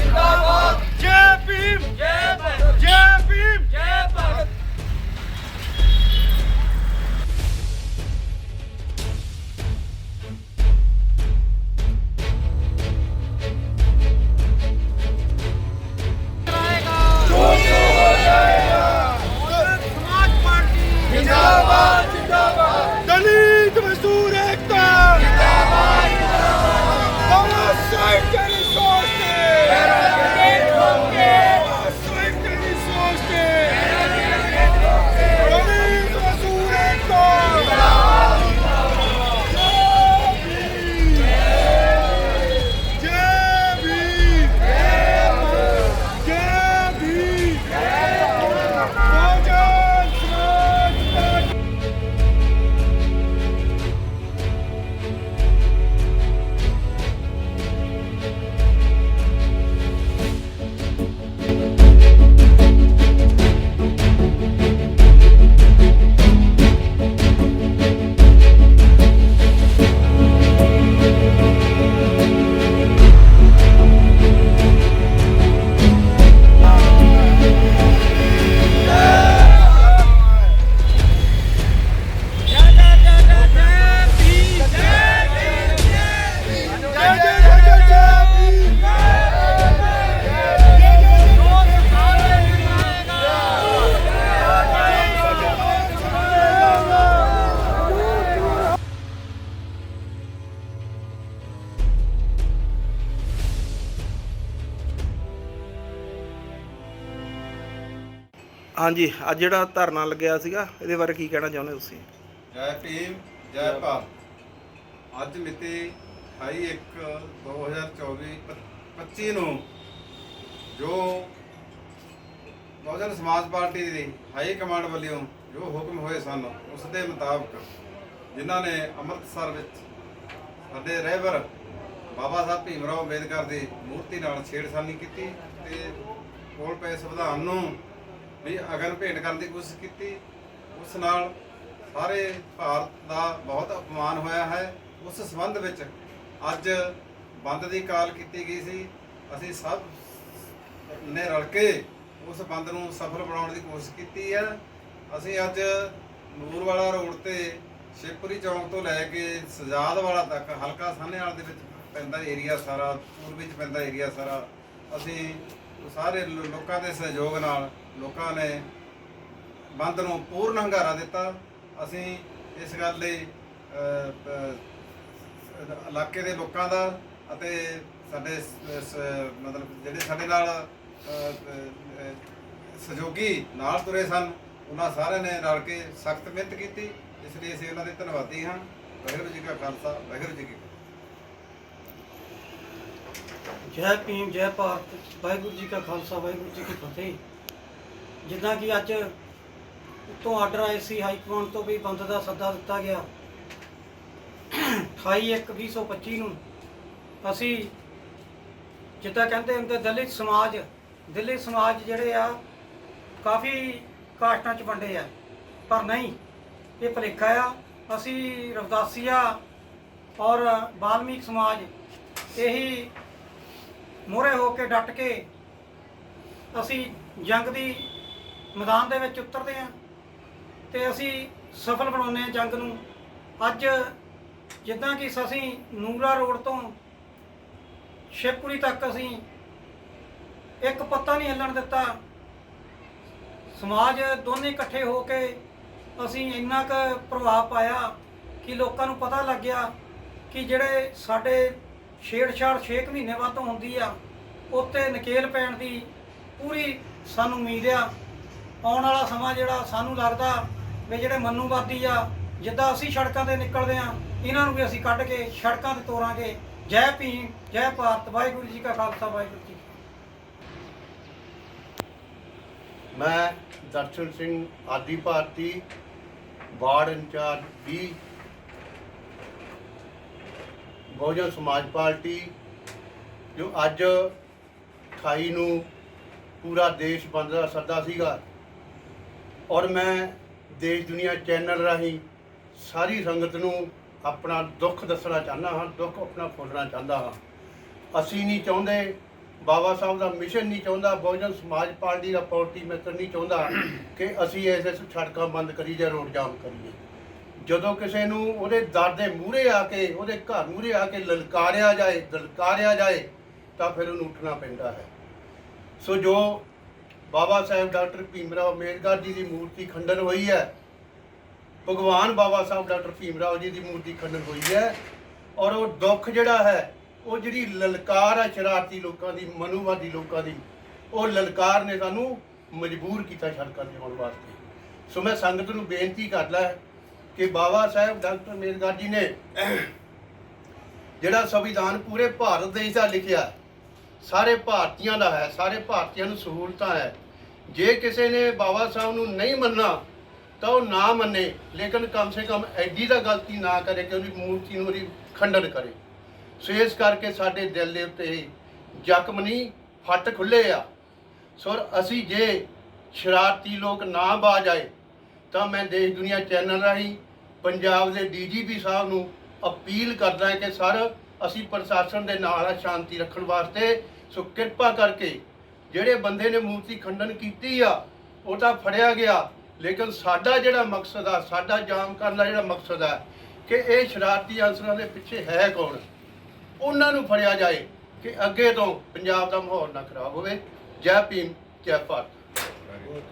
Party ਜਿੰਦਾਬਾਦ। ਜੈ ਹਾਂਜੀ, ਅੱਜ ਜਿਹੜਾ ਧਰਨਾ ਲੱਗਿਆ ਸੀਗਾ, ਇਹਦੇ ਬਾਰੇ ਕੀ ਕਹਿਣਾ ਚਾਹੁੰਦੇ ਤੁਸੀਂ? ਜੈ ਭੀਮ, ਜੈ ਭਾਰਤ। ਅੱਜ ਮਿਤੀ 21 2024 25 ਨੂੰ ਜੋ ਬਹੁਜਨ ਸਮਾਜ ਪਾਰਟੀ ਦੀ ਹਾਈ ਕਮਾਂਡ ਵੱਲੋਂ ਜੋ ਹੁਕਮ ਹੋਏ ਸਨ, ਉਸ ਦੇ ਮੁਤਾਬਕ ਜਿਨ੍ਹਾਂ ਨੇ ਅੰਮ੍ਰਿਤਸਰ ਵਿੱਚ ਸਾਡੇ ਰਹਿਬਰ ਬਾਬਾ ਸਾਹਿਬ ਭੀਮ ਰਾਓ ਅੰਬੇਦਕਰ ਦੀ ਮੂਰਤੀ ਨਾਲ ਛੇੜਖਾਨੀ ਕੀਤੀ ਤੇ ਕੋਲ ਪਏ ਸੰਵਿਧਾਨ ਨੂੰ ਵੀ ਅਗਨ ਭੇਟ ਕਰਨ ਦੀ ਕੋਸ਼ਿਸ਼ ਕੀਤੀ। ਉਸ ਨਾਲ ਸਾਰੇ ਭਾਰਤ ਦਾ ਬਹੁਤ ਅਪਮਾਨ ਹੋਇਆ ਹੈ। ਉਸ ਸੰਬੰਧ ਵਿੱਚ ਅੱਜ ਬੰਦ ਦੀ ਕਾਲ ਕੀਤੀ ਗਈ ਸੀ। ਅਸੀਂ ਸਭ ਨੇ ਰਲ ਕੇ ਉਸ ਬੰਦ ਨੂੰ ਸਫਲ ਬਣਾਉਣ ਦੀ ਕੋਸ਼ਿਸ਼ ਕੀਤੀ ਹੈ। ਅਸੀਂ ਅੱਜ ਨੂਰਵਾਲਾ ਰੋਡ ਤੇ ਸ਼ਿਵਪੁਰੀ ਚੌਂਕ ਤੋਂ ਲੈ ਕੇ ਸਜਾਦ ਵਾਲਾ ਤੱਕ ਹਲਕਾ ਸਾਹਨੇਵਾਲ ਦੇ ਵਿੱਚ ਪੈਂਦਾ ਏਰੀਆ ਸਾਰਾ, ਪੂਰਬੀ ਚ ਪੈਂਦਾ ਏਰੀਆ ਸਾਰਾ, ਅਸੀਂ ਸਾਰੇ ਲੋਕਾਂ ਦੇ ਸਹਿਯੋਗ ਨਾਲ ਲੋਕਾਂ ਨੇ ਬੰਦ ਨੂੰ ਪੂਰਨ ਹੰਗਾਰਾ ਦਿੱਤਾ। ਅਸੀਂ ਇਸ ਗੱਲ ਲਈ ਇਲਾਕੇ ਦੇ ਲੋਕਾਂ ਦਾ ਅਤੇ ਸਾਡੇ ਮਤਲਬ ਜਿਹੜੇ ਸਾਡੇ ਨਾਲ ਸਹਿਯੋਗੀ ਨਾਲ ਤੁਰੇ ਸਨ, ਉਹਨਾਂ ਸਾਰਿਆਂ ਨੇ ਰਲ ਕੇ ਸਖਤ ਮਿਹਨਤ ਕੀਤੀ। ਇਸ ਲਈ ਅਸੀਂ ਉਹਨਾਂ ਦੇ ਧੰਨਵਾਦੀ ਹਾਂ। ਵਾਹਿਗੁਰੂ ਜੀ ਕਾ ਖਾਲਸਾ, ਵਾਹਿਗੁਰੂ ਜੀ ਕੀ ਫਤਿਹ। ਜੈ ਭੀਮ, ਜੈ ਭਾਰਤ। ਵਾਹਿਗੁਰੂ ਜੀ ਕਾ ਖਾਲਸਾ, ਵਾਹਿਗੁਰੂ ਜੀ ਕੀ ਫਤਿਹ। ਜਿੱਦਾਂ ਕਿ ਅੱਜ ਉੱਤੋਂ ਆਰਡਰ ਆਏ ਸੀ ਹਾਈ ਕਮਾਂਡ ਤੋਂ ਵੀ ਬੰਦ ਦਾ ਸੱਦਾ ਦਿੱਤਾ ਗਿਆ। 28/1/2025 ਨੂੰ ਅਸੀਂ ਜਿੱਦਾਂ ਕਹਿੰਦੇ ਹੁੰਦੇ ਦਲਿਤ ਸਮਾਜ ਦਲਿਤ ਸਮਾਜ ਜਿਹੜੇ ਆ, ਕਾਫੀ ਕਾਸਟਾਂ 'ਚ ਵੰਡੇ ਆ। ਪਰ ਨਹੀਂ, ਇਹ ਭੁਲੇਖਾ ਆ, ਅਸੀਂ ਰਵਦਾਸੀਆ ਔਰ ਬਾਲਮੀਕ ਸਮਾਜ ਇਹੀ ਮੋਹਰੇ ਹੋ ਕੇ ਡਟ ਕੇ ਅਸੀਂ ਜੰਗ ਦੀ ਮੈਦਾਨ ਦੇ ਵਿੱਚ ਉਤਰਦੇ ਹਾਂ ਤੇ ਅਸੀਂ ਸਫਲ ਬਣਾਉਂਦੇ ਹਾਂ ਜੰਗ ਨੂੰ। ਅੱਜ ਜਿੱਦਾਂ ਕਿ ਅਸੀਂ ਨੂਰਾ ਰੋਡ ਤੋਂ ਸ਼ਿਵਪੁਰੀ ਤੱਕ ਅਸੀਂ ਇੱਕ ਪੱਤਾ ਨਹੀਂ ਹਿੱਲਣ ਦਿੱਤਾ। ਸਮਾਜ ਦੋਨੇ ਇਕੱਠੇ ਹੋ ਕੇ ਅਸੀਂ ਇੰਨਾ ਕੁ ਪ੍ਰਭਾਵ ਪਾਇਆ ਕਿ ਲੋਕਾਂ ਨੂੰ ਪਤਾ ਲੱਗ ਗਿਆ ਕਿ ਜਿਹੜੇ ਸਾਡੇ ਛੇੜਛਾੜ 6 ਮਹੀਨੇ ਬਾਅਦ ਤੋਂ ਹੁੰਦੀ ਆ, ਉੱਤੇ ਨਕੇਲ ਪੈਣ ਦੀ ਪੂਰੀ ਸਾਨੂੰ ਉਮੀਦ ਆ। ਆਉਣ ਵਾਲਾ ਸਮਾਂ ਜਿਹੜਾ ਸਾਨੂੰ ਲੱਗਦਾ ਵੀ ਜਿਹੜੇ ਮਨੂਵਾਦੀ ਆ, ਜਿੱਦਾਂ ਅਸੀਂ ਸੜਕਾਂ ਤੇ ਨਿਕਲਦੇ ਆ ਇਹਨਾਂ ਨੂੰ ਵੀ ਅਸੀਂ ਕੱਢ ਕੇ ਸੜਕਾਂ ਤੇ ਤੋਰਾਂਗੇ। ਜੈ ਭੀਮ, ਜੈ ਭਾਰਤ, ਵਾਹਿਗੁਰੂ ਜੀ ਕਾ ਖਾਲਸਾ, ਵਾਹਿਗੁਰੂ ਜੀ ਮੈਂ Darshan Singh Adi Bharti, ward incharge 20 Bahujan Samaj Party, ਜੋ ਅੱਜ 28 ਨੂੰ ਪੂਰਾ ਦੇਸ਼ ਬੰਦ ਦਾ ਸੱਦਾ ਸੀਗਾ। ਔਰ ਮੈਂ ਦੇਸ਼ ਦੁਨੀਆ ਚੈਨਲ ਰਾਹੀਂ ਸਾਰੀ ਸੰਗਤ ਨੂੰ ਆਪਣਾ ਦੁੱਖ ਦੱਸਣਾ ਚਾਹੁੰਦਾ ਹਾਂ, ਦੁੱਖ ਆਪਣਾ ਫੋਲਣਾ ਚਾਹੁੰਦਾ ਹਾਂ। ਅਸੀਂ ਨਹੀਂ ਚਾਹੁੰਦੇ, ਬਾਬਾ ਸਾਹਿਬ ਦਾ ਮਿਸ਼ਨ ਨਹੀਂ ਚਾਹੁੰਦਾ, ਬਹੁਜਨ ਸਮਾਜ ਪਾਰਟੀ ਦਾ ਪਾਰਟੀ ਮੈਂਬਰ ਨਹੀਂ ਚਾਹੁੰਦਾ ਕਿ ਅਸੀਂ ਇਸ ਸੜਕਾਂ ਬੰਦ ਕਰੀ ਜਾਂ ਰੋਡ ਜਾਮ ਕਰੀਏ। ਜਦੋਂ ਕਿਸੇ ਨੂੰ ਉਹਦੇ ਦਰ ਦੇ ਮੂਹਰੇ ਆ ਕੇ, ਉਹਦੇ ਘਰ ਮੂਹਰੇ ਆ ਕੇ ਲਲਕਾਰਿਆ ਜਾਏ ਲਲਕਾਰਿਆ ਜਾਏ, ਤਾਂ ਫਿਰ ਉਹਨੂੰ ਉੱਠਣਾ ਪੈਂਦਾ ਹੈ। ਸੋ ਜੋ ਬਾਬਾ ਸਾਹਿਬ ਡਾਕਟਰ ਭੀਮਰਾਓ ਅੰਬੇਦਕਰ ਜੀ ਦੀ ਮੂਰਤੀ ਖੰਡਨ ਹੋਈ ਹੈ। ਭਗਵਾਨ ਬਾਬਾ ਸਾਹਿਬ ਡਾਕਟਰ ਭੀਮਰਾਓ ਜੀ ਦੀ ਮੂਰਤੀ ਖੰਡਨ ਹੋਈ ਹੈ ਔਰ ਉਹ ਦੁੱਖ ਜਿਹੜਾ ਹੈ, ਉਹ ਜਿਹੜੀ ਲਲਕਾਰ ਹੈ ਸ਼ਰਾਰਤੀ ਲੋਕਾਂ ਦੀ, ਮਨੂਵਾਦੀ ਲੋਕਾਂ ਦੀ, ਉਹ ਲਲਕਾਰ ਨੇ ਸਾਨੂੰ ਮਜਬੂਰ ਕੀਤਾ ਸੜਕਾਂ ਤੇ ਆਉਣ ਵਾਸਤੇ। ਸੋ ਮੈਂ ਸੰਗਤ ਨੂੰ ਬੇਨਤੀ ਕਰਦਾ ਕਿ ਬਾਬਾ ਸਾਹਿਬ ਡਾਕਟਰ ਅੰਬੇਦਕਰ ਜੀ ਨੇ ਜਿਹੜਾ ਸੰਵਿਧਾਨ ਪੂਰੇ ਭਾਰਤ ਦੇਸ਼ ਦਾ ਲਿਖਿਆ, ਸਾਰੇ ਭਾਰਤੀਆਂ ਦਾ ਹੈ, ਸਾਰੇ ਭਾਰਤੀਆਂ ਨੂੰ ਸਹੂਲਤਾਂ ਹੈ। ਜੇ ਕਿਸੇ ਨੇ ਬਾਬਾ ਸਾਹਿਬ ਨੂੰ ਨਹੀਂ ਮੰਨਣਾ, ਤਾਂ ਉਹ ਨਾ ਮੰਨੇ, ਲੇਕਿਨ ਕਮ ਸੇ ਕਮ ਐਡੀ ਦਾ ਗਲਤੀ ਨਾ ਕਰੇ ਕਿ ਉਹਦੀ ਮੂਰਤੀ ਨੂੰ ਉਹਦੀ ਖੰਡਨ ਕਰੇ। ਸੋ ਇਸ ਕਰਕੇ ਸਾਡੇ ਦਿਲ ਦੇ ਉੱਤੇ ਜ਼ਖਮ ਨਹੀਂ ਫੱਟ ਖੁੱਲੇ ਆ। ਸੋ ਅਸੀਂ ਜੇ ਸ਼ਰਾਰਤੀ ਲੋਕ ਨਾ ਬਾਜ ਆਏ, ਤਾਂ ਮੈਂ ਦੇਸ਼ ਦੁਨੀਆ ਚੈਨਲ ਰਾਹੀਂ ਪੰਜਾਬ ਦੇ ਡੀਜੀਪੀ ਸਾਹਿਬ ਨੂੰ ਅਪੀਲ ਕਰਦਾ ਕਿ ਸਰ, ਅਸੀਂ ਪ੍ਰਸ਼ਾਸਨ ਦੇ ਨਾਲ ਆ, ਸ਼ਾਂਤੀ ਰੱਖਣ ਵਾਸਤੇ। ਸੋ ਕਿਰਪਾ ਕਰਕੇ ਜਿਹੜੇ ਬੰਦੇ ਨੇ ਮੂਰਤੀ ਖੰਡਨ ਕੀਤੀ ਆ, ਉਹ ਤਾਂ ਫੜਿਆ ਗਿਆ। ਲੇਕਿਨ ਸਾਡਾ ਜਿਹੜਾ ਮਕਸਦ ਆ, ਸਾਡਾ ਜਾਮ ਕਰਨ ਦਾ ਜਿਹੜਾ ਮਕਸਦ ਆ, ਕਿ ਇਹ ਸ਼ਰਾਰਤੀ ਅਨਸਰਾਂ ਦੇ ਪਿੱਛੇ ਹੈ ਕੌਣ? ਉਹਨਾਂ ਨੂੰ ਫੜਿਆ ਜਾਏ ਕਿ ਅੱਗੇ ਤੋਂ ਪੰਜਾਬ ਦਾ ਮਾਹੌਲ ਨਾ ਖਰਾਬ ਹੋਵੇ। ਜੈ ਭੀਮ, ਜੈ ਭਾਰਤ।